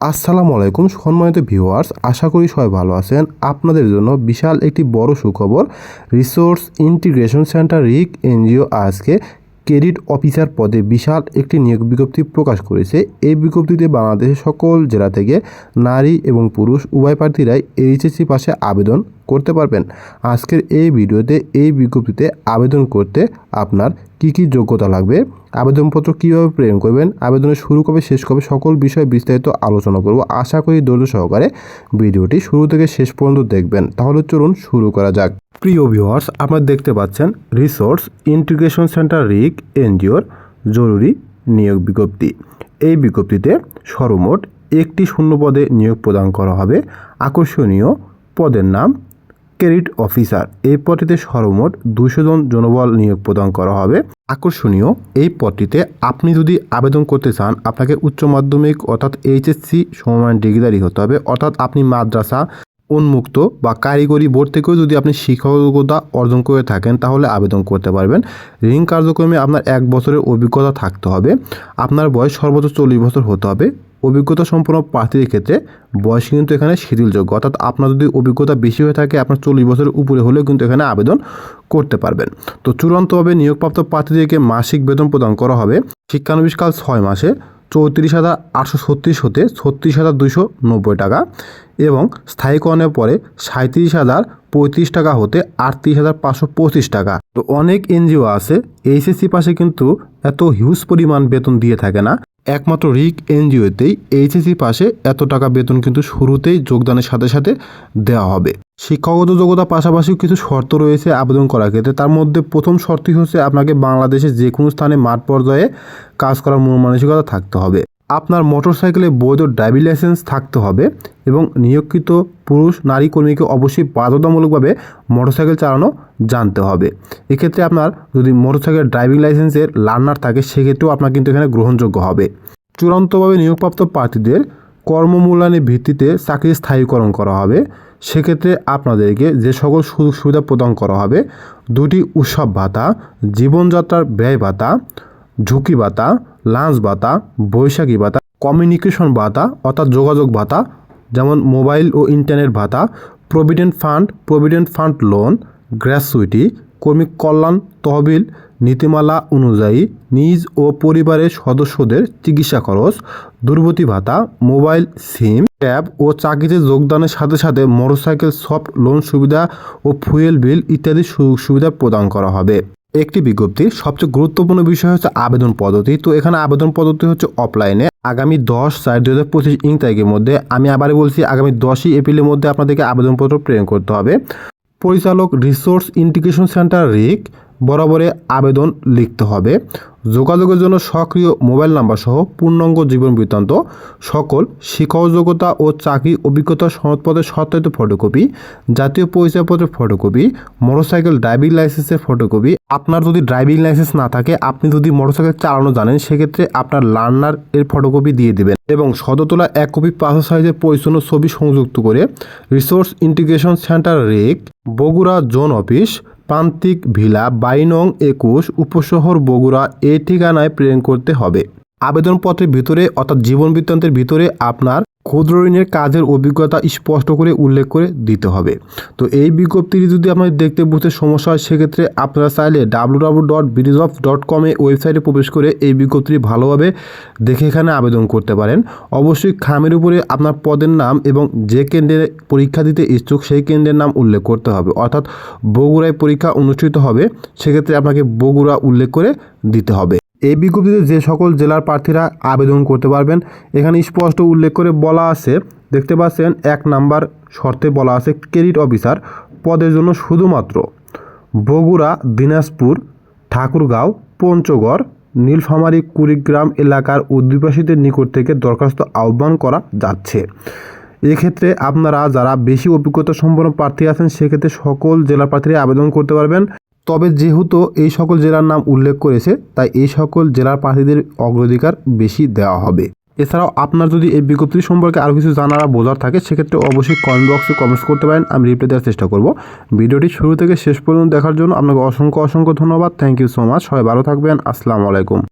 আসসালামু আলাইকুম সম্মানিত ভিউয়ার্স, আশা করি সবাই ভালো আছেন। আপনাদের জন্য বিশাল একটি বড় সুখবর, resource integration centre RIC NGO আজকে ক্রেডিট অফিসার পদে বিশাল একটি নিয়োগ বিজ্ঞপ্তি প্রকাশ করেছে। এই বিজ্ঞপ্তিতে বাংলাদেশের সকল জেলা থেকে নারী এবং পুরুষ উভয় প্রার্থীরাই এইচএসসি পাশে আবেদন করতে পারবেন। আজকের এই ভিডিওতে, এই বিজ্ঞপ্তিতে আবেদন করতে আপনার কি কি যোগ্যতা লাগবে, আবেদনপত্র কীভাবে প্রেরণ করবেন, আবেদনের শুরু কবে, শেষ কবে, সকল বিষয়ে বিস্তারিত আলোচনা করব। আশা করি ধৈর্য সহকারে ভিডিওটি শুরু থেকে শেষ পর্যন্ত দেখবেন। তাহলে চলুন শুরু করা যাক। প্রিয় ভিউয়ার্স, আপনারা দেখতে পাচ্ছেন রিসোর্স ইন্টিগ্রেশন সেন্টার রিক এনজিওর জরুরি নিয়োগ বিজ্ঞপ্তি। এই বিজ্ঞপ্তিতে সর্বমোট একটি শূন্য পদে নিয়োগ প্রদান করা হবে। আকর্ষণীয় পদের নাম ক্রেডিট অফিসার। এই পদটিতে সর্বমোট দুশো জন জনবল নিয়োগ প্রদান করা হবে। আকর্ষণীয় এই পদটিতে আপনি যদি আবেদন করতে চান, আপনাকে উচ্চ মাধ্যমিক অর্থাৎ এইচএসসি সমমান ডিগ্রিধারী হতে হবে। অর্থাৎ আপনি মাদ্রাসা উন্মুক্ত বা কারিগরি বোর্ড থেকেও যদি আপনি শিক্ষকতা অর্জন করে থাকেন, তাহলে আবেদন করতে পারবেন। ঋণ কার্যক্রমে আপনার এক বছরের অভিজ্ঞতা থাকতে হবে। আপনার বয়স সর্বোচ্চ চল্লিশ বছর হতে হবে। অভিজ্ঞতা সম্পন্ন প্রার্থীদের ক্ষেত্রে বয়স কিন্তু এখানে শিথিলযোগ্য। অর্থাৎ আপনার যদি অভিজ্ঞতা বেশি হয়ে থাকে, আপনার চল্লিশ বছরের উপরে হলেও কিন্তু এখানে আবেদন করতে পারবেন। তো চূড়ান্তভাবে নিয়োগপ্রাপ্ত প্রার্থীদেরকে মাসিক বেতন প্রদান করা হবে। শিক্ষানবিশকাল ছয় মাসে। চৌত্রিশ হাজার আটশো ছত্রিশ হতে ছত্রিশ হাজার দুশো নব্বই টাকা এবং স্থায়ীকরণের পরে সাঁত্রিশ হাজার পঁয়ত্রিশ টাকা হতে আটত্রিশ হাজার পাঁচশো পঁচিশ টাকা। তো অনেক এনজিও আছে, এইচএসসি পাশে কিন্তু এত হিউজ পরিমাণ বেতন দিয়ে থাকে না। একমাত্র রিক এনজিওতেই এইচএসসি পাশে এত টাকা বেতন কিন্তু শুরুতেই যোগদানের সাথে সাথে দেওয়া হবে। শিক্ষাগত যোগ্যতা পাশাপাশি কিছু শর্ত রয়েছে আবেদন করার ক্ষেত্রে। তার মধ্যে প্রথম শর্তই হচ্ছে আপনাকে বাংলাদেশের যে কোনো স্থানে মাঠ পর্যায়ে কাজ করার মন মানসিকতা থাকতে হবে। আপনার মোটরসাইকেলে বৈধ ড্রাইভিং লাইসেন্স থাকতে হবে এবং নিয়োগকৃত পুরুষ নারী কর্মীকে অবশ্যই বাধ্যতামূলকভাবে মোটরসাইকেল চালানো জানতে হবে। এক্ষেত্রে আপনার যদি মোটরসাইকেল ড্রাইভিং লাইসেন্সের লার্নার থাকে, সেক্ষেত্রেও আপনার কিন্তু এখানে গ্রহণযোগ্য হবে। চূড়ান্তভাবে নিয়োগপ্রাপ্ত প্রার্থীদের কর্মমূল্যায়নের ভিত্তিতে চাকরি স্থায়ীকরণ করা হবে। সেক্ষেত্রে আপনাদেরকে যে সকল সুযোগ সুবিধা প্রদান করা হবে, দুটি উৎসব ভাতা, জীবনযাত্রার ব্যয় ভাতা, ঝুঁকি ভাতা, লাঞ্চ ভাতা, বৈশাখী ভাতা, কমিউনিকেশন ভাতা, অর্থাৎ যোগাযোগ ভাতা, যেমন মোবাইল ও ইন্টারনেট ভাতা, provident fund provident fund loan gratuity কর্মী কল্যাণ তহবিল নীতিমালা অনুযায়ী নিজ ও পরিবারের সদস্যদের চিকিৎসা খরচ দুর্গতি ভাতা, মোবাইল, সিম, ট্যাব ও চাকরিতে যোগদানের সাথে সাথে মোটরসাইকেল, সফট লোন সুবিধা ও ফুয়েল বিল ইত্যাদি সুযোগ সুবিধা প্রদান করা হবে। একটি বিজ্ঞপ্তি, সবচেয়ে গুরুত্বপূর্ণ বিষয় হচ্ছে আবেদন পদ্ধতি। তো এখানে আবেদন পদ্ধতি হচ্ছে অফলাইনে। আগামী দশ চার দু হাজার পঁচিশ ইং তারিখের মধ্যে আমি আবার বলছি, আগামী দশই এপ্রিলের মধ্যে আপনাদেরকে আবেদনপত্র প্রেরণ করতে হবে। পরিচালক রিসোর্স ইন্টিগ্রেশন সেন্টার রিক বরাবরে আবেদন লিখতে হবে। যোগাযোগের জন্য সক্রিয় মোবাইল নাম্বার সহ পূর্ণাঙ্গ জীবন বৃত্তান্ত, সকল শিক্ষাযোগ্যতা ও চাকরি অভিজ্ঞতা সনদপত্রের সত্যায়িত ফটোকপি, জাতীয় পরিচয়পত্রের ফটোকপি, মোটরসাইকেল ড্রাইভিং লাইসেন্সের ফটোকপি। আপনার যদি ড্রাইভিং লাইসেন্স না থাকে, আপনি যদি মোটরসাইকেল চালানো জানেন, সেক্ষেত্রে আপনার লার্নার এর ফটোকপি দিয়ে দেবেন এবং সদতলা এক কপি পাঁচশো সাইজের পরিচ্ছন্ন ছবি সংযুক্ত করে resource integration centre RIC, Bogura zone office Prantik villa বাইনং একুশ উপশহর বগুড়া এই ঠিকানায় প্রেরণ করতে হবে। আবেদনপত্রের ভিতরে অর্থাৎ জীবন বৃত্তান্তের ভিতরে আপনার ক্ষুদ্র ঋণের কাজের অভিজ্ঞতা স্পষ্ট করে উল্লেখ করে দিতে হবে। তো এই বিজ্ঞপ্তিটি যদি আপনাদের দেখতে বুঝতে সমস্যা হয়, সেক্ষেত্রে আপনারা চাইলে W W dot bdjobs dot কমে ওয়েবসাইটে প্রবেশ করে এই বিজ্ঞপ্তিটি ভালোভাবে দেখে এখানে আবেদন করতে পারেন। অবশ্যই খামের উপরে আপনার পদের নাম এবং যে কেন্দ্রে পরীক্ষা দিতে ইচ্ছুক সেই কেন্দ্রের নাম উল্লেখ করতে হবে। অর্থাৎ বগুড়ায় পরীক্ষা অনুষ্ঠিত হবে, সেক্ষেত্রে আপনাকে বগুড়া উল্লেখ করে দিতে হবে। এই বিজ্ঞপ্তিতে যে সকল জেলার প্রার্থীরা আবেদন করতে পারবেন, এখানে স্পষ্ট উল্লেখ করে বলা আছে, দেখতে পাচ্ছেন এক নাম্বার শর্তে বলা আছে, ক্রেডিট অফিসার পদের জন্য শুধুমাত্র বগুড়া, দিনাজপুর, ঠাকুরগাঁও, পঞ্চগড়, নীলফামারী, কুড়িগ্রাম এলাকার অধিবাসীদের নিকট থেকে দরখাস্ত আহ্বান করা যাচ্ছে। এক্ষেত্রে আপনারা যারা বেশি অভিজ্ঞতা সম্পন্ন প্রার্থী আছেন, সেক্ষেত্রে সকল জেলার প্রার্থীরা আবেদন করতে পারবেন। তবে যেহেতু এই সকল জেলার নাম উল্লেখ করেছে, তাই এই সকল জেলার প্রার্থীদের অগ্রাধিকার বেশি দেওয়া হবে। এছাড়াও আপনার যদি এই বিজ্ঞপ্তি সম্পর্কে আরও কিছু জানার বোঝার থাকে, সেক্ষেত্রে অবশ্যই কমেন্ট বক্সে কমেন্টস করতে পারেন, আমি রিপ্লাই দেওয়ার চেষ্টা করব। ভিডিওটি শুরু থেকে শেষ পর্যন্ত দেখার জন্য আপনাকে অসংখ্য অসংখ্য ধন্যবাদ। থ্যাংক ইউ সো মাচ সবাই ভালো থাকবেন। আসসালামু আলাইকুম।